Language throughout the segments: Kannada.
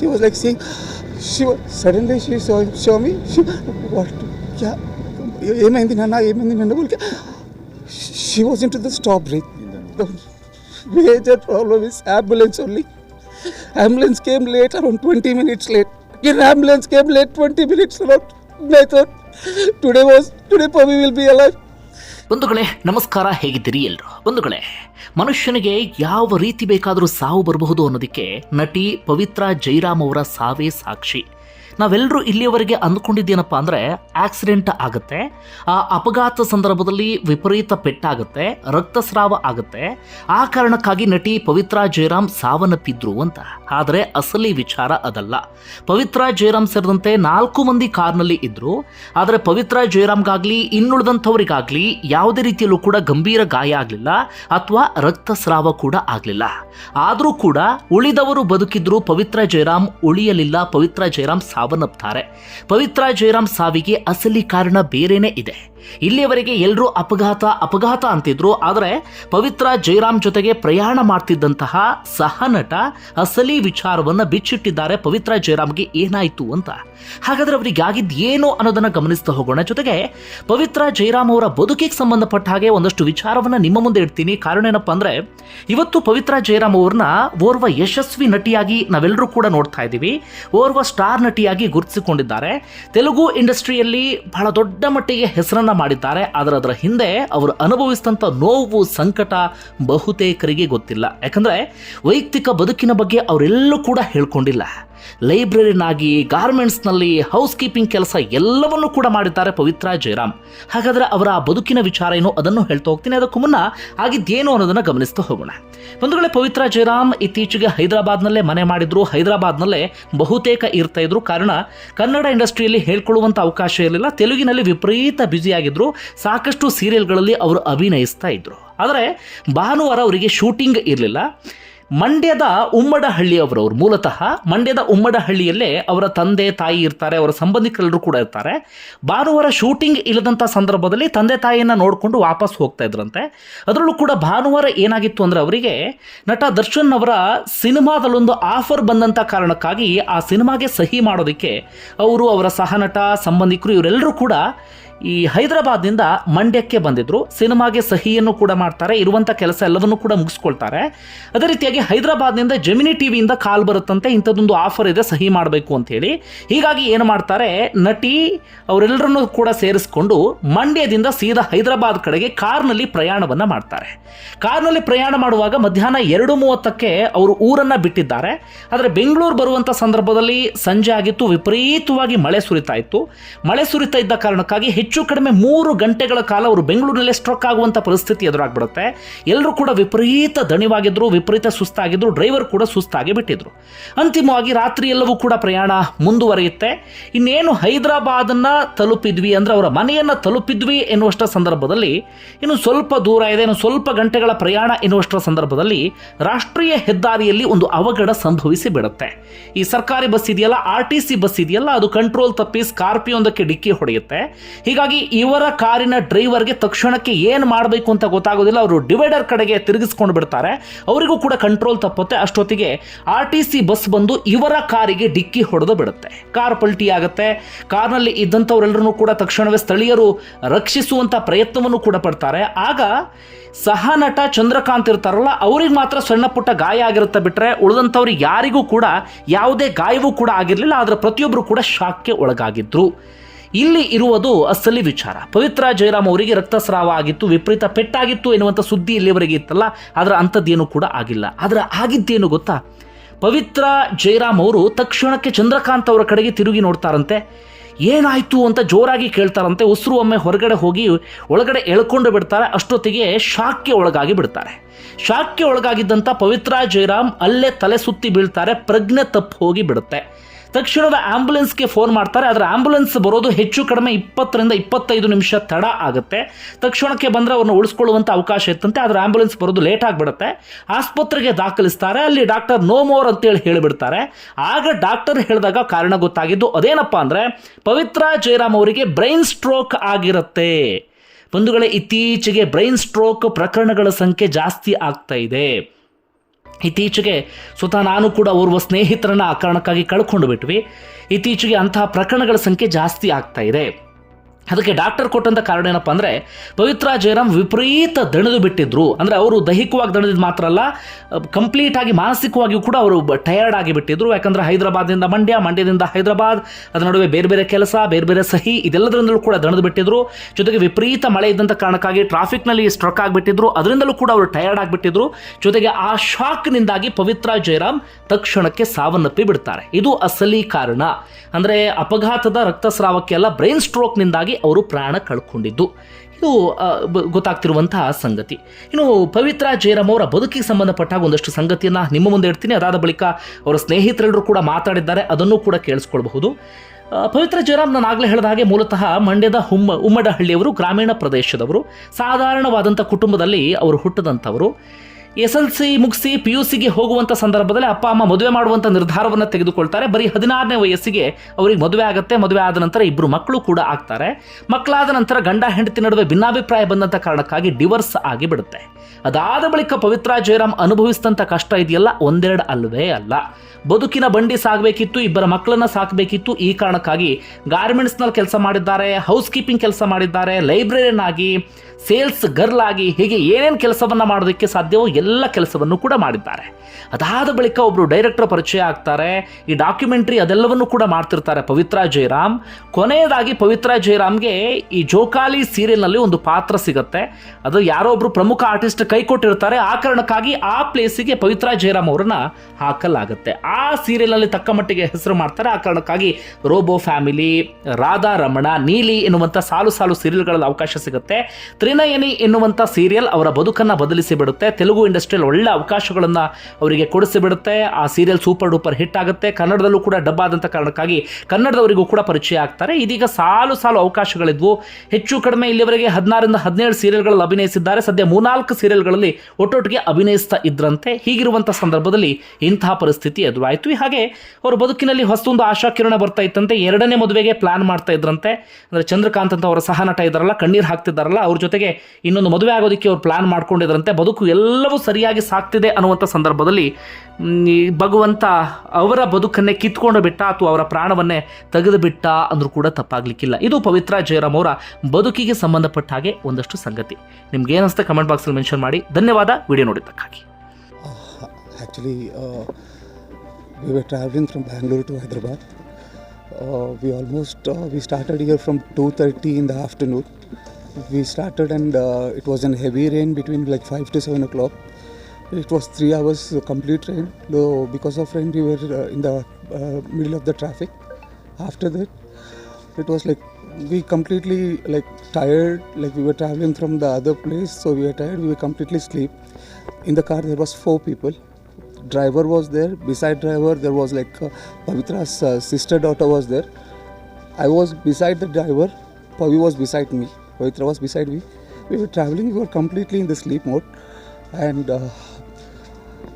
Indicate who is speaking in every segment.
Speaker 1: She was like seeing, she was, suddenly she saw, saw me. She, what? Yeah. She was into the stop breath. The major problem is ambulance only. Ambulance came late, around 20 minutes late. Your ambulance came late, 20 minutes late. I thought today was today, probably will be alive.
Speaker 2: ಬಂಧುಗಳೇ, ನಮಸ್ಕಾರ, ಹೇಗಿದ್ದೀರಿ ಎಲ್ರು? ಬಂಧುಗಳೇ, ಮನುಷ್ಯನಿಗೆ ಯಾವ ರೀತಿ ಬೇಕಾದರೂ ಸಾವು ಬರಬಹುದು ಅನ್ನೋದಕ್ಕೆ ನಟಿ ಪವಿತ್ರ ಜೈರಾಮ್ ಅವರ ಸಾವೇ ಸಾಕ್ಷಿ. ನಾವೆಲ್ಲರೂ ಇಲ್ಲಿಯವರೆಗೆ ಅಂದ್ಕೊಂಡಿದ್ದೇನಪ್ಪ ಅಂದರೆ ಆಕ್ಸಿಡೆಂಟ್ ಆಗುತ್ತೆ. ಆ ಅಪಘಾತ ಸಂದರ್ಭದಲ್ಲಿ ವಿಪರೀತ ಪೆಟ್ಟಾಗುತ್ತೆ, ರಕ್ತಸ್ರಾವ ಆಗುತ್ತೆ. ಆ ಕಾರಣಕ್ಕಾಗಿ ನಟಿ ಪವಿತ್ರ ಜಯರಾಮ್ ಸಾವನ್ನಪ್ಪಿದ್ರು ಅಂತ. ಆದರೆ ಅಸಲಿ ವಿಚಾರ ಅದಲ್ಲ. ಪವಿತ್ರ ಜಯರಾಮ್ ಸೇರಿದಂತೆ ನಾಲ್ಕು ಮಂದಿ ಕಾರ್ನಲ್ಲಿ ಇದ್ರು. ಆದರೆ ಪವಿತ್ರ ಜಯರಾಮ್ಗಾಗ್ಲಿ, ಇನ್ನುಳಿದಂಥವರಿಗಾಗ್ಲಿ ಯಾವುದೇ ರೀತಿಯಲ್ಲೂ ಕೂಡ ಗಂಭೀರ ಗಾಯ ಆಗಲಿಲ್ಲ ಅಥವಾ ರಕ್ತಸ್ರಾವ ಕೂಡ ಆಗಲಿಲ್ಲ. ಆದರೂ ಕೂಡ ಉಳಿದವರು ಬದುಕಿದ್ರು ಪವಿತ್ರ ಜಯರಾಮ್, ಉಳಿಯಲಿಲ್ಲ ಪವಿತ್ರ ಜಯರಾಮ್ ಸಾವನ್ನಪ್ತಾರೆ ಪವಿತ್ರ ಜಯರಾಮ್ ಸಾವಿಗೆ ಅಸಲಿ ಕಾರಣ ಬೇರೆನೇ ಇದೆ. ಇಲ್ಲಿಯವರೆಗೆ ಎಲ್ಲರೂ ಅಪಘಾತ ಅಪಘಾತ ಅಂತಿದ್ರು. ಆದರೆ ಪವಿತ್ರ ಜಯರಾಮ್ ಜೊತೆಗೆ ಪ್ರಯಾಣ ಮಾಡ್ತಿದ್ದಂತಹ ಸಹನಟ ಅಸಲಿ ವಿಚಾರವನ್ನು ಬಿಚ್ಚಿಟ್ಟಿದ್ದಾರೆ ಪವಿತ್ರ ಜಯರಾಮ್ಗೆ ಏನಾಯಿತು ಅಂತ. ಹಾಗಾದ್ರೆ ಅವರಿಗೆ ಆಗಿದ್ದು ಏನು ಅನ್ನೋದನ್ನ ಗಮನಿಸ್ತಾ ಹೋಗೋಣ. ಜೊತೆಗೆ ಪವಿತ್ರ ಜಯರಾಮ್ ಅವರ ಬದುಕಿಗೆ ಸಂಬಂಧಪಟ್ಟ ಹಾಗೆ ಒಂದಷ್ಟು ವಿಚಾರವನ್ನ ನಿಮ್ಮ ಮುಂದೆ ಇಡ್ತೀನಿ. ಕಾರಣ ಏನಪ್ಪಾ ಅಂದ್ರೆ, ಇವತ್ತು ಪವಿತ್ರ ಜಯರಾಮ್ ಅವ್ರನ್ನ ಓರ್ವ ಯಶಸ್ವಿ ನಟಿಯಾಗಿ ನಾವೆಲ್ಲರೂ ಕೂಡ ನೋಡ್ತಾ ಇದ್ದೀವಿ. ಓರ್ವ ಸ್ಟಾರ್ ನಟಿಯಾಗಿ ಗುರುತಿಸಿಕೊಂಡಿದ್ದಾರೆ. ತೆಲುಗು ಇಂಡಸ್ಟ್ರಿಯಲ್ಲಿ ಬಹಳ ದೊಡ್ಡ ಮಟ್ಟಿಗೆ ಹೆಸರನ್ನ ಮಾಡಿದ್ದಾರೆ, ಆದರೆ ಅದರ ಹಿಂದೆ ಅವರು ಅನುಭವಿಸಿದಂಥ ನೋವು, ಸಂಕಟ ಬಹುತೇಕರಿಗೆ ಗೊತ್ತಿಲ್ಲ. ಯಾಕಂದ್ರೆ ವೈಯಕ್ತಿಕ ಬದುಕಿನ ಬಗ್ಗೆ ಅವರೆಲ್ಲೂ ಕೂಡ ಹೇಳ್ಕೊಂಡಿಲ್ಲ. ಲೈಬ್ರರಿನಾಗಿ ಗಾರ್ಮೆಂಟ್ಸ್ನಲ್ಲಿ ಹೌಸ್ ಕೀಪಿಂಗ್ ಕೆಲಸ ಎಲ್ಲವನ್ನೂ ಕೂಡ ಮಾಡಿದ್ದಾರೆ ಪವಿತ್ರ ಜಯರಾಮ್. ಹಾಗಾದರೆ ಅವರ ಬದುಕಿನ ವಿಚಾರ ಏನು? ಅದನ್ನು ಹೇಳ್ತಾ ಹೋಗ್ತೀನಿ. ಅದಕ್ಕೂ ಮುನ್ನ ಆಗಿದ್ದೇನು ಅನ್ನೋದನ್ನು ಗಮನಿಸ್ತಾ ಹೋಗೋಣ. ಒಂದು ವೇಳೆ ಪವಿತ್ರ ಜಯರಾಮ್ ಇತ್ತೀಚೆಗೆ ಹೈದರಾಬಾದ್ನಲ್ಲೇ ಮನೆ ಮಾಡಿದ್ರು. ಹೈದರಾಬಾದ್ನಲ್ಲೇ ಬಹುತೇಕ ಇರ್ತಾ ಇದ್ರು. ಕಾರಣ, ಕನ್ನಡ ಇಂಡಸ್ಟ್ರಿಯಲ್ಲಿ ಹೇಳ್ಕೊಳ್ಳುವಂಥ ಅವಕಾಶ ಇರಲಿಲ್ಲ. ತೆಲುಗಿನಲ್ಲಿ ವಿಪರೀತ ಬ್ಯುಸಿಯಾಗಿದ್ದರು ಸಾಕಷ್ಟು ಸೀರಿಯಲ್ಗಳಲ್ಲಿ ಅವರು ಅಭಿನಯಿಸ್ತಾ ಇದ್ರು. ಆದರೆ, ಭಾನುವಾರ ಅವರಿಗೆ ಶೂಟಿಂಗ್ ಇರಲಿಲ್ಲ. ಮಂಡ್ಯದ ಉಮ್ಮಡಹಳ್ಳಿಯವರು ಅವರು ಮೂಲತಃ ಮಂಡ್ಯದ ಉಮ್ಮಡಹಳ್ಳಿಯಲ್ಲೇ ಅವರ ತಂದೆ ತಾಯಿ ಇರ್ತಾರೆ, ಅವರ ಸಂಬಂಧಿಕರೆಲ್ಲರೂ ಕೂಡ ಇರ್ತಾರೆ. ಭಾನುವಾರ ಶೂಟಿಂಗ್ ಇಲ್ಲದಂಥ ಸಂದರ್ಭದಲ್ಲಿ ತಂದೆ ತಾಯಿಯನ್ನು ನೋಡಿಕೊಂಡು ವಾಪಸ್ ಹೋಗ್ತಾ ಇದ್ರಂತೆ. ಅದರಲ್ಲೂ ಕೂಡ ಭಾನುವಾರ ಏನಾಗಿತ್ತು ಅಂದರೆ ಅವರಿಗೆ ನಟ ದರ್ಶನ್ ಅವರ ಸಿನಿಮಾದಲ್ಲೊಂದು ಆಫರ್ ಬಂದಂಥ ಕಾರಣಕ್ಕಾಗಿ ಆ ಸಿನಿಮಾಗೆ ಸಹಿ ಮಾಡೋದಕ್ಕೆ ಅವರು ಅವರ ಸಹನಟ ಸಂಬಂಧಿಕರು ಇವರೆಲ್ಲರೂ ಕೂಡ ಈ ಹೈದರಾಬಾದ್ನಿಂದ ಮಂಡ್ಯಕ್ಕೆ ಬಂದಿದ್ರು. ಸಿನಿಮಾಗೆ ಸಹಿಯನ್ನು ಕೂಡ ಮಾಡ್ತಾರೆ ಇರುವಂಥ ಕೆಲಸ ಎಲ್ಲವನ್ನೂ ಕೂಡ ಮುಗಿಸ್ಕೊಳ್ತಾರೆ. ಅದೇ ರೀತಿಯಾಗಿ ಹೈದರಾಬಾದ್ನಿಂದ ಜಮಿನಿ ಟಿವಿಯಿಂದ ಕಾಲ್ ಬರುತ್ತಂತೆ, ಇಂಥದ್ದೊಂದು ಆಫರ್ ಇದೆ, ಸಹಿ ಮಾಡಬೇಕು ಅಂತ ಹೇಳಿ. ಹೀಗಾಗಿ ಏನು ಮಾಡ್ತಾರೆ, ನಟಿ ಅವರೆಲ್ಲರನ್ನೂ ಕೂಡ ಸೇರಿಸ್ಕೊಂಡು ಮಂಡ್ಯದಿಂದ ಸೀದಾ ಹೈದರಾಬಾದ್ ಕಡೆಗೆ ಕಾರ್ನಲ್ಲಿ ಪ್ರಯಾಣವನ್ನು ಮಾಡ್ತಾರೆ. ಕಾರ್ನಲ್ಲಿ ಪ್ರಯಾಣ ಮಾಡುವಾಗ ಮಧ್ಯಾಹ್ನ ಎರಡು ಮೂವತ್ತಕ್ಕೆ ಅವರು ಊರನ್ನು ಬಿಟ್ಟಿದ್ದಾರೆ. ಆದರೆ ಬೆಂಗಳೂರು ಬರುವಂಥ ಸಂದರ್ಭದಲ್ಲಿ ಸಂಜೆ ಆಗಿತ್ತು, ವಿಪರೀತವಾಗಿ ಮಳೆ ಸುರಿತಾ ಇತ್ತು. ಮಳೆ ಸುರಿತಾ ಇದ್ದ ಕಾರಣಕ್ಕಾಗಿ ಕಡಿಮೆ ಮೂರು ಗಂಟೆಗಳ ಕಾಲ ಅವರು ಬೆಂಗಳೂರಿನಲ್ಲೇ ಸ್ಟ್ರಕ್ ಆಗುವಂಥ ಪರಿಸ್ಥಿತಿ ಎದುರಾಗ್ಬಿಡುತ್ತೆ. ಎಲ್ಲರೂ ಕೂಡ ವಿಪರೀತ ದಣಿವಾಗಿದ್ದರು ವಿಪರೀತ ಸುಸ್ತಾಗಿದ್ದರು ಡ್ರೈವರ್ ಕೂಡ ಸುಸ್ತಾಗಿ ಬಿಟ್ಟಿದ್ರು. ಅಂತಿಮವಾಗಿ ರಾತ್ರಿ ಎಲ್ಲವೂ ಕೂಡ ಪ್ರಯಾಣ ಮುಂದುವರಿಯುತ್ತೆ. ಇನ್ನೇನು ಹೈದರಾಬಾದನ್ನ ತಲುಪಿದ್ವಿ ಅಂದರೆ ಅವರ ಮನೆಯನ್ನು ತಲುಪಿದ್ವಿ ಎನ್ನುವಷ್ಟರ ಸಂದರ್ಭದಲ್ಲಿ, ಇನ್ನು ಸ್ವಲ್ಪ ದೂರ ಇದೆ, ಇನ್ನು ಸ್ವಲ್ಪ ಗಂಟೆಗಳ ಪ್ರಯಾಣ ಎನ್ನುವಷ್ಟರ ಸಂದರ್ಭದಲ್ಲಿ ರಾಷ್ಟ್ರೀಯ ಹೆದ್ದಾರಿಯಲ್ಲಿ ಒಂದು ಅವಘಡ ಸಂಭವಿಸಿ ಬಿಡುತ್ತೆ. ಈ ಸರ್ಕಾರಿ ಬಸ್ ಇದೆಯಲ್ಲ, ಆರ್ ಟಿ ಸಿ ಬಸ್ ಇದೆಯಲ್ಲ, ಅದು ಕಂಟ್ರೋಲ್ ತಪ್ಪಿ ಸ್ಕಾರ್ಪಿಯೊಂದಕ್ಕೆ ಡಿಕ್ಕಿ ಹೊಡೆಯುತ್ತೆ. ಹೀಗಾಗಿ ಇವರ ಕಾರಿನ ಡ್ರೈವರ್ಗೆ ತಕ್ಷಣಕ್ಕೆ ಏನು ಮಾಡಬೇಕು ಅಂತ ಗೊತ್ತಾಗೋದಿಲ್ಲ. ಅವರು ಡಿವೈಡರ್ ಕಡೆಗೆ ತಿರುಗಿಸ್ಕೊಂಡು ಬಿಡ್ತಾರೆ. ಅವರಿಗೂ ಕೂಡ ಕಂಟ್ರೋಲ್ ತಪ್ಪುತ್ತೆ. ಅಷ್ಟೊತ್ತಿಗೆ ಆರ್ ಟಿ ಸಿ ಬಸ್ ಬಂದು ಇವರ ಕಾರಿಗೆ ಡಿಕ್ಕಿ ಹೊಡೆದು ಬಿಡುತ್ತೆ. ಕಾರ್ ಪಲ್ಟಿ ಆಗುತ್ತೆ. ಕಾರ್ನಲ್ಲಿ ಇದ್ದಂಥವರೆಲ್ಲರೂ ಕೂಡ ತಕ್ಷಣವೇ ಸ್ಥಳೀಯರು ರಕ್ಷಿಸುವಂಥ ಪ್ರಯತ್ನವನ್ನು ಕೂಡ ಪಡ್ತಾರೆ. ಆಗ ಸಹ ನಟ ಚಂದ್ರಕಾಂತ್ ಇರ್ತಾರಲ್ಲ, ಅವ್ರಿಗೆ ಮಾತ್ರ ಸಣ್ಣ ಪುಟ್ಟ ಗಾಯ ಆಗಿರುತ್ತೆ ಬಿಟ್ಟರೆ ಉಳಿದಂಥವ್ರಿಗೆ ಯಾರಿಗೂ ಕೂಡ ಯಾವುದೇ ಗಾಯವೂ ಕೂಡ ಆಗಿರಲಿಲ್ಲ. ಆದರೆ ಪ್ರತಿಯೊಬ್ಬರು ಕೂಡ ಶಾಕ್ಗೆ ಒಳಗಾಗಿದ್ರು. ಇಲ್ಲಿ ಇರುವುದು ಅಸಲಿ ವಿಚಾರ. ಪವಿತ್ರ ಜಯರಾಮ್ ಅವರಿಗೆ ರಕ್ತಸ್ರಾವ ಆಗಿತ್ತು ವಿಪರೀತ ಪೆಟ್ಟಾಗಿತ್ತು ಎನ್ನುವಂಥ ಸುದ್ದಿ ಇಲ್ಲಿವರೆಗೆ ಇತ್ತಲ್ಲ, ಅದರ ಅಂಥದ್ದೇನು ಕೂಡ ಆಗಿಲ್ಲ. ಆದರೆ ಆಗಿದ್ದೇನು ಗೊತ್ತಾ? ಪವಿತ್ರ ಜಯರಾಮ್ ಅವರು ತಕ್ಷಣಕ್ಕೆ ಚಂದ್ರಕಾಂತ್ ಅವರ ಕಡೆಗೆ ತಿರುಗಿ ನೋಡ್ತಾರಂತೆ. ಏನಾಯಿತು ಅಂತ ಜೋರಾಗಿ ಕೇಳ್ತಾರಂತೆ. ಉಸಿರು ಒಮ್ಮೆ ಹೊರಗಡೆ ಹೋಗಿ ಒಳಗಡೆ ಎಳ್ಕೊಂಡು ಬಿಡ್ತಾರೆ, ಅಷ್ಟೊತ್ತಿಗೆ ಶಾಕ್ಗೆ ಒಳಗಾಗಿ ಬಿಡ್ತಾರೆ. ಶಾಕ್ಗೆ ಒಳಗಾಗಿದ್ದಂಥ ಪವಿತ್ರ ಜಯರಾಮ್ ಅಲ್ಲೇ ತಲೆ ಸುತ್ತಿ ಬೀಳ್ತಾರೆ, ಪ್ರಜ್ಞೆ ತಪ್ಪು ಹೋಗಿ ಬಿಡುತ್ತೆ. ತಕ್ಷಣದ ಆಂಬುಲೆನ್ಸ್ಗೆ ಫೋನ್ ಮಾಡ್ತಾರೆ. ಆದರೆ ಆಂಬುಲೆನ್ಸ್ ಬರೋದು ಹೆಚ್ಚು ಕಡಿಮೆ ಇಪ್ಪತ್ತರಿಂದ ಇಪ್ಪತ್ತೈದು ನಿಮಿಷ ತಡ ಆಗುತ್ತೆ. ತಕ್ಷಣಕ್ಕೆ ಬಂದರೆ ಅವ್ರನ್ನ ಉಳಿಸ್ಕೊಳ್ಳುವಂಥ ಅವಕಾಶ ಇತ್ತಂತೆ. ಆದರೆ ಆಂಬ್ಯುಲೆನ್ಸ್ ಬರೋದು ಲೇಟ್ ಆಗಿಬಿಡುತ್ತೆ. ಆಸ್ಪತ್ರೆಗೆ ದಾಖಲಿಸ್ತಾರೆ. ಅಲ್ಲಿ ಡಾಕ್ಟರ್ ನೋ ಮೋರ್ ಅಂತೇಳಿ ಹೇಳಿಬಿಡ್ತಾರೆ. ಆಗ ಡಾಕ್ಟರ್ ಹೇಳಿದಾಗ ಕಾರಣ ಗೊತ್ತಾಗಿದ್ದು ಅದೇನಪ್ಪ ಅಂದರೆ, ಪವಿತ್ರ ಜಯರಾಮ್ ಅವರಿಗೆ ಬ್ರೈನ್ ಸ್ಟ್ರೋಕ್ ಆಗಿರುತ್ತೆ. ಬಂಧುಗಳೇ, ಇತ್ತೀಚೆಗೆ ಬ್ರೈನ್ ಸ್ಟ್ರೋಕ್ ಪ್ರಕರಣಗಳ ಸಂಖ್ಯೆ ಜಾಸ್ತಿ ಆಗ್ತಾ ಇದೆ. ಇತ್ತೀಚೆಗೆ ಸ್ವತಃ ನಾನು ಕೂಡ ಓರ್ವ ಸ್ನೇಹಿತರನ್ನು ಆ ಕಾರಣಕ್ಕಾಗಿ ಕಳ್ಕೊಂಡು ಬಿಟ್ವಿ. ಇತ್ತೀಚೆಗೆ ಅಂತಹ ಪ್ರಕರಣಗಳ ಸಂಖ್ಯೆ ಜಾಸ್ತಿ ಆಗ್ತಾ ಇದೆ. ಅದಕ್ಕೆ ಡಾಕ್ಟರ್ ಕೊಟ್ಟಂತ ಕಾರಣ ಏನಪ್ಪ ಅಂದರೆ, ಪವಿತ್ರ ಜಯರಾಮ್ ವಿಪರೀತ ದಣಿದು ಬಿಟ್ಟಿದ್ರು. ಅಂದರೆ ಅವರು ದೈಹಿಕವಾಗಿ ದಣಿದಿದ್ದು ಮಾತ್ರ ಅಲ್ಲ ಕಂಪ್ಲೀಟ್ ಆಗಿ ಮಾನಸಿಕವಾಗಿಯೂ ಕೂಡ ಅವರು ಟಯರ್ಡ್ ಆಗಿ ಬಿಟ್ಟಿದ್ರು. ಯಾಕಂದರೆ ಹೈದರಾಬಾದ್ನಿಂದ ಮಂಡ್ಯ, ಮಂಡ್ಯದಿಂದ ಹೈದರಾಬಾದ್, ಅದರ ನಡುವೆ ಬೇರೆ ಬೇರೆ ಕೆಲಸ, ಬೇರೆ ಬೇರೆ ಸಹಿ ಇದೆಲ್ಲದರಿಂದಲೂ ಕೂಡ ದಣಿದು ಬಿಟ್ಟಿದ್ರು. ಜೊತೆಗೆ ವಿಪರೀತ ಮಳೆ ಇದ್ದಂಥ ಕಾರಣಕ್ಕಾಗಿ ಟ್ರಾಫಿಕ್ನಲ್ಲಿ ಸ್ಟ್ರಕ್ ಆಗಿಬಿಟ್ಟಿದ್ರು. ಅದರಿಂದಲೂ ಕೂಡ ಅವರು ಟಯರ್ಡ್ ಆಗಿಬಿಟ್ಟಿದ್ರು ಜೊತೆಗೆ ಆ ಶಾಕ್ನಿಂದಾಗಿ ಪವಿತ್ರ ಜಯರಾಮ್ ತಕ್ಷಣಕ್ಕೆ ಸಾವನ್ನಪ್ಪಿ ಬಿಡ್ತಾರೆ. ಇದು ಅಸಲಿ ಕಾರಣ. ಅಂದರೆ ಅಪಘಾತದ ರಕ್ತಸ್ರಾವಕ್ಕೆಲ್ಲ ಬ್ರೈನ್ ಸ್ಟ್ರೋಕ್ನಿಂದಾಗಿ ಅವರು ಪ್ರಾಣ ಕಳ್ಕೊಂಡಿದ್ದು. ಇದು ಗೊತ್ತಾಗ್ತಿರುವಂತಹ ಸಂಗತಿ. ಇನ್ನು, ಪವಿತ್ರ ಜಯರಾಮ್ ಅವರ ಬದುಕಿಗೆ ಸಂಬಂಧಪಟ್ಟ ಒಂದಷ್ಟು ಸಂಗತಿಯನ್ನು ನಿಮ್ಮ ಮುಂದೆ ಇಡ್ತೀನಿ. ಅದಾದ ಬಳಿಕ ಅವರ ಸ್ನೇಹಿತರೆಲ್ಲರೂ ಕೂಡ ಮಾತಾಡಿದ್ದಾರೆ. ಅದನ್ನು ಕೂಡ ಕೇಳಿಸ್ಕೊಳ್ಬಹುದು. ಪವಿತ್ರ ಜಯರಾಮ್ ಆಗಲೇ ಹೇಳಿದ ಹಾಗೆ ಮೂಲತಃ ಮಂಡ್ಯದ ಹುಮ್ಮ, ಉಮ್ಮಡಹಳ್ಳಿಯವರು ಗ್ರಾಮೀಣ ಪ್ರದೇಶದವರು. ಸಾಧಾರಣವಾದಂಥ ಕುಟುಂಬದಲ್ಲಿ ಅವರು ಹುಟ್ಟಿದಂಥವರು. ಎಸ್ ಎಲ್ ಸಿ ಮುಗಿಸಿ ಪಿ ಯು ಸಿಗೆ ಹೋಗುವಂಥ ಸಂದರ್ಭದಲ್ಲಿ ಅಪ್ಪ, ಅಮ್ಮ ಮದುವೆ ಮಾಡುವಂಥ ನಿರ್ಧಾರವನ್ನು ತೆಗೆದುಕೊಳ್ತಾರೆ. ಬರೀ ಹದಿನಾರನೇ ವಯಸ್ಸಿಗೆ ಅವರಿಗೆ ಮದುವೆ ಆಗುತ್ತೆ. ಮದುವೆ ಆದ ನಂತರ ಇಬ್ಬರು ಮಕ್ಕಳು ಕೂಡ ಆಗ್ತಾರೆ. ಮಕ್ಕಳಾದ ನಂತರ ಗಂಡ, ಹೆಂಡತಿ ನಡುವೆ ಭಿನ್ನಾಭಿಪ್ರಾಯ ಬಂದಂಥ ಕಾರಣಕ್ಕಾಗಿ ಡಿವರ್ಸ್ ಆಗಿ ಬಿಡುತ್ತೆ ಅದಾದ ಬಳಿಕ ಪವಿತ್ರ ಜಯರಾಮ್ ಅನುಭವಿಸಿದಂಥ ಕಷ್ಟ ಇದೆಯಲ್ಲ? ಒಂದೆರಡು ಅಲ್ಲವೇ ಅಲ್ಲ. ಬದುಕಿನ ಬಂಡಿ ಸಾಗಬೇಕಿತ್ತು ಇಬ್ಬರ ಮಕ್ಕಳನ್ನು ಸಾಕಬೇಕಿತ್ತು. ಈ ಕಾರಣಕ್ಕಾಗಿ ಗಾರ್ಮೆಂಟ್ಸ್ನಲ್ಲಿ ಕೆಲಸ ಮಾಡಿದ್ದಾರೆ ಹೌಸ್ ಕೀಪಿಂಗ್ ಕೆಲಸ ಮಾಡಿದ್ದಾರೆ ಲೈಬ್ರರಿಯನ್ ಆಗಿ ಸೇಲ್ಸ್ ಗರ್ಲ್ ಆಗಿ ಹೀಗೆ ಏನೇನು ಕೆಲಸವನ್ನು ಮಾಡೋದಕ್ಕೆ ಸಾಧ್ಯವೋ ಎಲ್ಲ ಕೆಲಸವನ್ನು ಕೂಡ ಮಾಡಿದ್ದಾರೆ. ಅದಾದ ಬಳಿಕ ಒಬ್ಬರು ಡೈರೆಕ್ಟರ್ ಪರಿಚಯ ಆಗ್ತಾರೆ. ಈ ಡಾಕ್ಯುಮೆಂಟ್ರಿ ಅದೆಲ್ಲವನ್ನು ಕೂಡ ಮಾಡ್ತಿರ್ತಾರೆ ಪವಿತ್ರ ಜಯರಾಮ್. ಕೊನೆಯದಾಗಿ ಪವಿತ್ರ ಜಯರಾಮ್ಗೆ ಈ ಜೋಕಾಲಿ ಸೀರಿಯಲ್ನಲ್ಲಿ ಒಂದು ಪಾತ್ರ ಸಿಗುತ್ತೆ. ಅದು ಯಾರೋ ಒಬ್ಬರು ಪ್ರಮುಖ ಆರ್ಟಿಸ್ಟ್ ಕೈ ಕೊಟ್ಟಿರ್ತಾರೆ. ಆ ಕಾರಣಕ್ಕಾಗಿ ಆ ಪ್ಲೇಸಿಗೆ ಪವಿತ್ರ ಜಯರಾಮ್ ಅವರನ್ನು ಹಾಕಲಾಗುತ್ತೆ. ಆ ಸೀರಿಯಲ್ನಲ್ಲಿ ತಕ್ಕ ಮಟ್ಟಿಗೆ ಹೆಸರು ಮಾಡ್ತಾರೆ. ಆ ಕಾರಣಕ್ಕಾಗಿ ರೋಬೋ ಫ್ಯಾಮಿಲಿ, ರಾಧಾ ರಮಣ, ನೀಲಿ ಎನ್ನುವಂಥ ಸಾಲು ಸಾಲು ಸೀರಿಯಲ್ಗಳಲ್ಲಿ ಅವಕಾಶ ಸಿಗುತ್ತೆ. ತ್ರಿನಯನಿ ಎನ್ನುವಂಥ ಸೀರಿಯಲ್ ಅವರ ಬದುಕನ್ನು ಬದಲಿಸಿ ಬಿಡುತ್ತೆ ತೆಲುಗು ಇಂಡಸ್ಟ್ರಿಯಲ್ಲಿ ಒಳ್ಳೆ ಅವಕಾಶಗಳನ್ನು ಅವರಿಗೆ ಕೊಡಿಸಿ ಬಿಡುತ್ತೆ ಆ ಸೀರಿಯಲ್ ಸೂಪರ್ ಡೂಪರ್ ಹಿಟ್ ಆಗುತ್ತೆ. ಕನ್ನಡದಲ್ಲೂ ಕೂಡ ಡಬ್ ಆದಂಥ ಕಾರಣಕ್ಕಾಗಿ ಕನ್ನಡದವರಿಗೂ ಕೂಡ ಪರಿಚಯ ಆಗ್ತಾರೆ. ಇದೀಗ ಸಾಲು ಸಾಲು ಅವಕಾಶಗಳಿದ್ವು. ಹೆಚ್ಚು ಕಡಿಮೆ ಇಲ್ಲಿವರೆಗೆ ಹದಿನಾರರಿಂದ ಹದಿನೇಳು ಸೀರಿಯಲ್ಗಳಲ್ಲಿ ಅಭಿನಯಿಸಿದ್ದಾರೆ. ಸದ್ಯ ಮೂನಾಲ್ಕು ಸೀರಿಯಲ್ಗಳಲ್ಲಿ ಒಟ್ಟೊಟ್ಟಿಗೆ ಅಭಿನಯಿಸ್ತಾ ಇದ್ರಂತೆ. ಹೀಗಿರುವಂಥ ಸಂದರ್ಭದಲ್ಲಿ ಇಂತಹ ಪರಿಸ್ಥಿತಿ ಎದುರಾಯಿತು. ಹಾಗೆ ಅವರ ಬದುಕಿನಲ್ಲಿ ಹೊಸದೊಂದು ಆಶಾಕಿರಣ ಬರ್ತಾ ಇತ್ತಂತೆ. ಎರಡನೇ ಮದುವೆಗೆ ಪ್ಲಾನ್ ಮಾಡ್ತಾ ಇದ್ರಂತೆ. ಅಂದರೆ ಚಂದ್ರಕಾಂತ್ ಅಂತ ಅವರ ಸಹ ನಟ ಇದ್ದಾರಲ್ಲ, ಕಣ್ಣೀರು ಹಾಕ್ತಿದ್ದಾರಲ್ಲ, ಅವ್ರ ಜೊತೆಗೆ ಇನ್ನೊಂದು ಮದುವೆ ಆಗೋದಕ್ಕೆ ಅವ್ರು ಪ್ಲಾನ್ ಮಾಡ್ಕೊಂಡಿದ್ರಂತೆ. ಬದುಕು ಎಲ್ಲವೂ ಸರಿಯಾಗಿ ಸಾಕ್ತಿದೆ ಅನ್ನುವಂಥ ಸಂದರ್ಭದಲ್ಲಿ ಭಗವಂತ ಅವರ ಬದುಕನ್ನೇ ಕಿತ್ಕೊಂಡು ಬಿಟ್ಟ ಅಥವಾ ಅವರ ಪ್ರಾಣವನ್ನೇ ತೆಗೆದು ಬಿಟ್ಟ ಅಂದರೂ ಕೂಡ ತಪ್ಪಾಗಲಿಕ್ಕಿಲ್ಲ. ಇದು ಪವಿತ್ರ ಜಯರಾಮ್ ಅವರ ಬದುಕಿಗೆ ಸಂಬಂಧಪಟ್ಟ ಹಾಗೆ ಒಂದಷ್ಟು ಸಂಗತಿ. ನಿಮ್ಗೆ ಏನಿಸ್ತಾ ಕಮೆಂಟ್ ಬಾಕ್ಸಲ್ಲಿ ಮೆನ್ಷನ್ ಮಾಡಿ. ಧನ್ಯವಾದ. Video ನೋಡಿದ್ದಕ್ಕಾಗಿ.
Speaker 1: Actually we we were traveling from to to we almost we started uh, from started thirty in 2:30 afternoon the afternoon. We started and uh, it was in heavy rain between like five to seven o'clock. It was three hours complete rain. Though because of rain, we were uh, in the uh, middle of the traffic. After that, it was like we completely like tired. Like we were traveling from the other place, so we were tired. We were completely sleep. In the car, there was four people driver was there beside driver there was like uh, pavitra's uh, sister daughter was there i was beside the driver pavi was beside me pavitra was beside me. We were traveling we were completely in the sleep mode. And uh,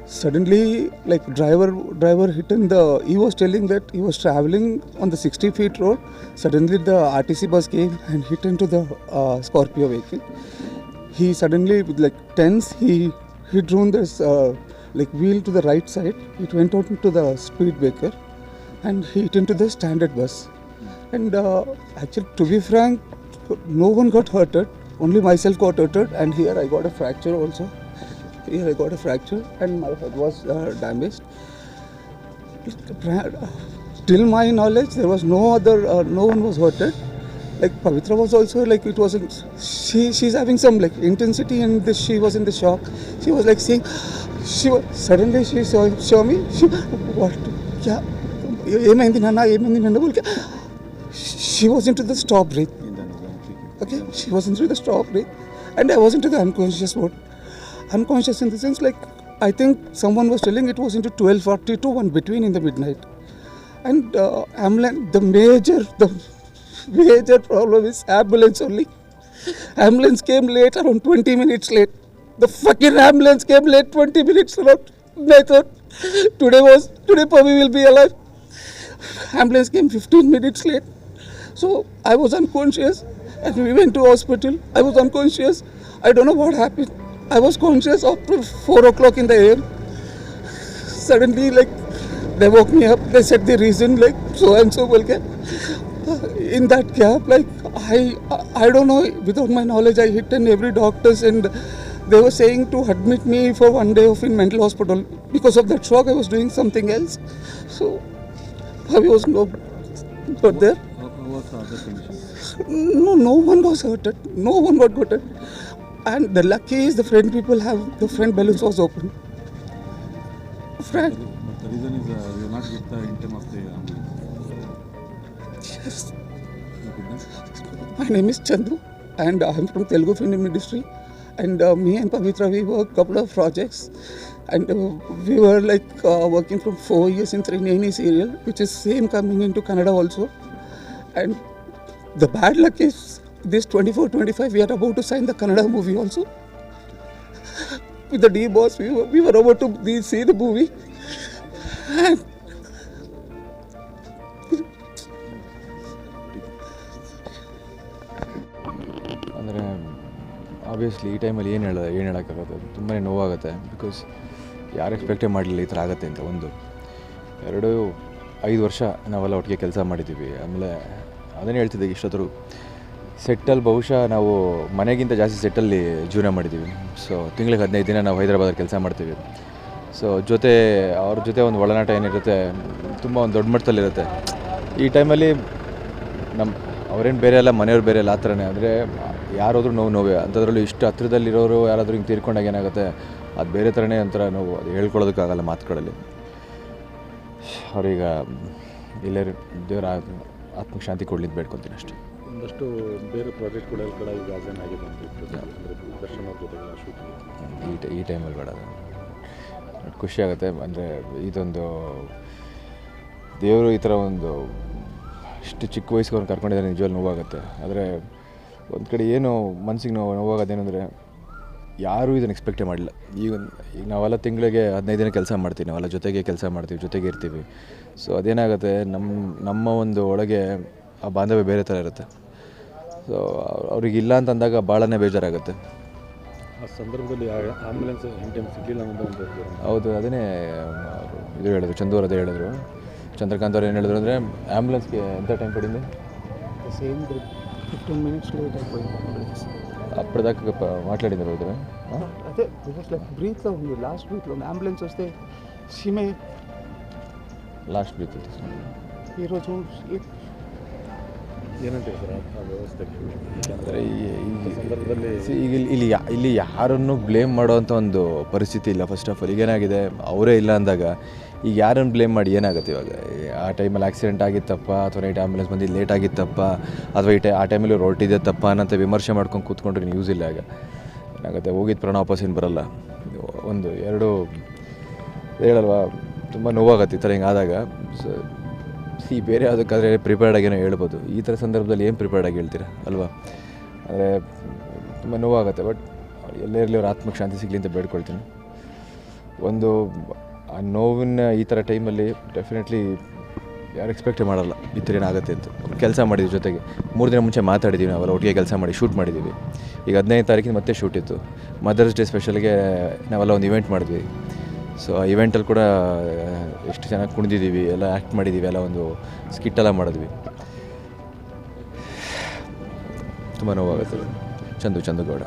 Speaker 1: suddenly like driver driver hit in the he was telling that he was traveling on the 60 feet road. Suddenly the rtc bus came and hit into the uh, scorpio vehicle. He suddenly with like tense he he drew this uh, like wheel to the right side. It went out into the speed breaker and hit into the standard bus. And uh, actually to be frank no one got hurted, only myself got hurted, and here I got a fracture also. Here I got a fracture, and my head was uh, damaged. Till my knowledge, there was no other, uh, no one was hurted. Like Pavitra was also like it was. She she's having some like intensity, and this, she was in the shock. She was like seeing. she was, suddenly she saw saw me. She what? Yeah, she was into the stop breath okay she was into the stroke breath and I was into the unconscious mode. Unconscious in the sense like I think someone was telling it was into 12:40 to 1 between in the midnight. And uh, ambulance the major the major problem is ambulance only. Ambulance came late around 20 minutes late. The fucking ambulance came late 20 minutes late. i thought today was today Pavi will be alive. Ambulance came 15 minutes late. So i was unconscious and we went to hospital i was unconscious i don't know what happened i was conscious after 4 o'clock in the air suddenly like they woke me up. They said the reason like so and so. Well, in that gap, like I, I don't know. Without my knowledge, I hit in every doctors and they were saying to admit me for one day of in mental hospital because of that shock. I was doing something else, so I was no, not there. No, no one was hurted. No one got hurted. And the lucky is the friend people have the friend balloons was open. Friend,
Speaker 3: But the reason is uh, you're not with the intent of the ambulance.
Speaker 1: yes. My name is Chandu, and I'm from Telugu film industry. And uh, me and Pavitra, we worked a couple of projects, and uh, we were like uh, working from four years in Trinani serial, which is same coming into Canada also. And the bad luck is this 24-25, we are about to sign the Kannada movie also. With the D boss, we were, we were about to see the movie. And
Speaker 4: obviously ಈ ಟೈಮಲ್ಲಿ ಏನು ಹೇಳ ಏನು ಹೇಳೋಕ್ಕಾಗುತ್ತೆ ತುಂಬಾ ನೋವಾಗುತ್ತೆ ಬಿಕಾಸ್ ಯಾರು ಎಕ್ಸ್ಪೆಕ್ಟೇ ಮಾಡಲಿಲ್ಲ ಈ ಥರ ಆಗುತ್ತೆ ಅಂತ ಒಂದು ಎರಡು ಐದು ವರ್ಷ ನಾವೆಲ್ಲ ಒಟ್ಟಿಗೆ ಕೆಲಸ ಮಾಡಿದ್ದೀವಿ ಆಮೇಲೆ ಅದನ್ನೇ ಹೇಳ್ತಿದ್ದೆ ಇಷ್ಟೊತ್ತರು ಸೆಟ್ಟಲ್ಲಿ ಬಹುಶಃ ನಾವು ಮನೆಗಿಂತ ಜಾಸ್ತಿ ಸೆಟ್ಟಲ್ಲಿ ಜೀವನ ಮಾಡಿದ್ದೀವಿ. ಸೊ ತಿಂಗಳಿಗೆ ಹದಿನೈದು ದಿನ ನಾವು ಹೈದರಾಬಾದಲ್ಲಿ ಕೆಲಸ ಮಾಡ್ತೀವಿ. ಸೊ ಜೊತೆ ಅವ್ರ ಜೊತೆ ಒಂದು ಒಳನಾಟ ಏನಿರುತ್ತೆ, ತುಂಬ ಒಂದು ದೊಡ್ಡ ಮಟ್ಟದಲ್ಲಿರುತ್ತೆ ಈ ಟೈಮಲ್ಲಿ ನಮ್ಮ ಅವರೇನು ಬೇರೆ ಅಲ್ಲ, ಮನೆಯವ್ರು ಬೇರೆ ಅಲ್ಲ, ಆ ಥರನೇ. ಅಂದರೆ ಯಾರಾದರೂ ನೋವು ನೋವೇ. ಅಂಥದ್ರಲ್ಲೂ ಇಷ್ಟು ಹತ್ತಿರದಲ್ಲಿರೋರು ಯಾರಾದರೂ ಹಿಂಗೆ ತೀರ್ಕೊಂಡಾಗ ಏನಾಗುತ್ತೆ, ಅದು ಬೇರೆ ಥರನೇ ಒಂಥರ ನೋವು. ಅದು ಹೇಳ್ಕೊಳ್ಳೋದಕ್ಕಾಗಲ್ಲ ಮಾತುಗಳಲ್ಲಿ. ಅವ್ರೀಗ ಇಲ್ಲೇ ದೇವರ ಆತ್ಮಕ್ಕೆ ಶಾಂತಿ ಬೇಡ್ಕೊತೀನಿ ಅಷ್ಟೇ.
Speaker 3: ಒಂದಷ್ಟು ಬೇರೆ ಪ್ರಾಜೆಕ್ಟ್ ಕೂಡ ಕೂಡ ಈಗ ಆಸನ್ ಆಗಿದೆ ಅಂತ ದರ್ಶನ್ ಅವ್ರ ಜೊತೆಗೆಲ್ಲ ಶೂಟಿಂಗ್
Speaker 4: ಈ ಟೈಮಲ್ಲಿ ಬೇಡ. ಖುಷಿ ಆಗುತ್ತೆ ಅಂದರೆ ಇದೊಂದು ದೇವರು ಈ ಥರ ಒಂದು ಇಷ್ಟು ಚಿಕ್ಕ ವಯಸ್ಸಿಗೆ ಅವ್ನು ಕರ್ಕೊಂಡಿದ್ದಾರೆ ನಿಜವಾಗ್ಲೂ ನೋವಾಗುತ್ತೆ. ಆದರೆ ಒಂದು ಕಡೆ ಏನು ಮನಸ್ಸಿಗೆ ನೋವು ನೋವಾಗೋದೇನೆಂದರೆ ಯಾರೂ ಇದನ್ನು ಎಕ್ಸ್ಪೆಕ್ಟೇ ಮಾಡಿಲ್ಲ. ಈಗ ಈಗ ನಾವೆಲ್ಲ ತಿಂಗಳಿಗೆ ಹದಿನೈದು ದಿನ ಕೆಲಸ ಮಾಡ್ತೀವಿ ನಾವೆಲ್ಲ ಜೊತೆಗೆ ಕೆಲಸ ಮಾಡ್ತೀವಿ ಜೊತೆಗೆ ಇರ್ತೀವಿ. ಸೊ ಅದೇನಾಗುತ್ತೆ ನಮ್ಮ ನಮ್ಮ ಒಂದು ಒಳಗೆ ಆ ಬಾಂಧವ್ಯ ಬೇರೆ ಥರ ಇರುತ್ತೆ. ಸೊ ಅವ್ರಿಗೆ ಇಲ್ಲ ಅಂತ ಅಂದಾಗ ಭಾಳನೇ ಬೇಜಾರಾಗುತ್ತೆ.
Speaker 3: ಆ ಸಂದರ್ಭದಲ್ಲಿ ಆಂಬುಲೆನ್ಸ್ ಸಿಗಲಿಲ್ಲ
Speaker 4: ಹೌದು ಅದನ್ನೇ ಅವರು ಇದು ಹೇಳಿದ್ರು ಚಂದೂರ್ ಅದೇ ಹೇಳಿದ್ರು. ಚಂದ್ರಕಾಂತ್ ಅವ್ರು ಏನು ಹೇಳಿದ್ರು ಅಂದರೆ ಆ್ಯಂಬುಲೆನ್ಸ್ಗೆ ಎಂಥ ಟೈಮ್ ಪಡಿಂದೆ
Speaker 1: same 15 minutes late I going.
Speaker 4: అప్పటిదాకా ప- మాట్లాడింది రోజు
Speaker 1: అదే బికాస్ లైక్ బ్రీత్లో ఉంది లాస్ట్ బ్రీత్లో ఉంది అంబులెన్స్ వస్తే సీమే
Speaker 4: లాస్ట్ బ్రీత్
Speaker 1: ఈరోజు
Speaker 3: ಏನಂತೀವಿ ಸರ್ ಆ ವ್ಯವಸ್ಥೆಗೆ
Speaker 4: ಅಂದರೆ
Speaker 3: ಯಾಕಂದರೆ ಸಂದರ್ಭದಲ್ಲಿ
Speaker 4: ಈಗ ಇಲ್ಲಿ- ಇಲ್ಲಿ ಯಾ- ಇಲ್ಲಿ ಯಾರನ್ನು ಬ್ಲೇಮ್ ಮಾಡೋವಂಥ ಒಂದು ಪರಿಸ್ಥಿತಿ ಇಲ್ಲ ಫಸ್ಟ್ ಆಫ್ ಆಲ್ ಈಗೇನಾಗಿದೆ ಅವರೇ ಇಲ್ಲ ಅಂದಾಗ ಈಗ ಯಾರನ್ನು ಬ್ಲೇಮ್ ಮಾಡಿ ಏನಾಗುತ್ತೆ ಇವಾಗ? ಆ ಟೈಮಲ್ಲಿ ಆಕ್ಸಿಡೆಂಟ್ ಆಗಿತ್ತಪ್ಪ, ಅಥವಾ ಈ ಆ್ಯಂಬುಲೆನ್ಸ್ ಬಂದು ಲೇಟ್ ಆಗಿತ್ತಪ್ಪ, ಅಥವಾ ಈ ಟೈ ಆ ಟೈಮಲ್ಲಿ ಹೊರಟಿದೆ ತಪ್ಪ ಅನ್ನಂತ ವಿಮರ್ಶೆ ಮಾಡ್ಕೊಂಡು ಕೂತ್ಕೊಂಡ್ರೆ ಯೂಸ್ ಇಲ್ಲ ಆಗ ಏನಾಗುತ್ತೆ? ಹೋಗಿದ್ದು ಪ್ರಾಣ ವಾಪಸ್ ಏನು ಬರಲ್ಲ. ಒಂದು ಎರಡು ಹೇಳಲ್ವಾ? ತುಂಬ ನೋವಾಗತ್ತೆ ಈ ಥರ ಹಿಂಗೆ ಆದಾಗ. ಸೊ ಈ ಬೇರೆ ಯಾವುದಕ್ಕಾದ್ರೆ ಪ್ರಿಪೇರ್ಡ್ ಆಗೇನೋ ಹೇಳ್ಬೋದು. ಈ ಥರ ಸಂದರ್ಭದಲ್ಲಿ ಏನು ಪ್ರಿಪೇರ್ಡ್ ಆಗಿ ಹೇಳ್ತೀರಾ? ಅಲ್ವಾ? ಅಂದರೆ ತುಂಬ ನೋವಾಗುತ್ತೆ ಬಟ್ ಎಲ್ಲೇ ಇರಲಿ ಅವ್ರ ಆತ್ಮಕ್ಕೆ ಶಾಂತಿ ಸಿಗಲಿ ಅಂತ ಬೇಡ್ಕೊಳ್ತೀನಿ. ಒಂದು ಆ ನೋವಿನ ಈ ಥರ ಟೈಮಲ್ಲಿ ಡೆಫಿನೆಟ್ಲಿ ಯಾರು ಎಕ್ಸ್ಪೆಕ್ಟೇ ಮಾಡಲ್ಲ ಈ ಥರ ಏನಾಗುತ್ತೆ ಅಂತ. ಕೆಲಸ ಮಾಡಿದ್ವಿ ಜೊತೆಗೆ. ಮೂರು ದಿನ ಮುಂಚೆ ಮಾತಾಡಿದ್ದೀವಿ ನಾವೆಲ್ಲ ಒಟ್ಟಿಗೆ ಕೆಲಸ ಮಾಡಿ ಶೂಟ್ ಮಾಡಿದ್ದೀವಿ ಈಗ ಹದಿನೈದು ತಾರೀಕಿನ ಮತ್ತೆ ಶೂಟ್ ಇತ್ತು. ಮದರ್ಸ್ ಡೇ ಸ್ಪೆಷಲ್ಗೆ ನಾವೆಲ್ಲ ಒಂದು ಇವೆಂಟ್ ಮಾಡಿದ್ವಿ. ಸೊ ಆ ಇವೆಂಟಲ್ಲಿ ಕೂಡ ಎಷ್ಟು ಚೆನ್ನಾಗಿ ಕುಣಿದಿದ್ದೀವಿ, ಎಲ್ಲ ಆ್ಯಕ್ಟ್ ಮಾಡಿದ್ದೀವಿ ಎಲ್ಲ ಒಂದು ಸ್ಕಿಟ್ಟೆಲ್ಲ ಮಾಡಿದ್ವಿ. ತುಂಬ ನೋವಾಗುತ್ತೆ. ಚಂದು ಚಂದುಗೌಡ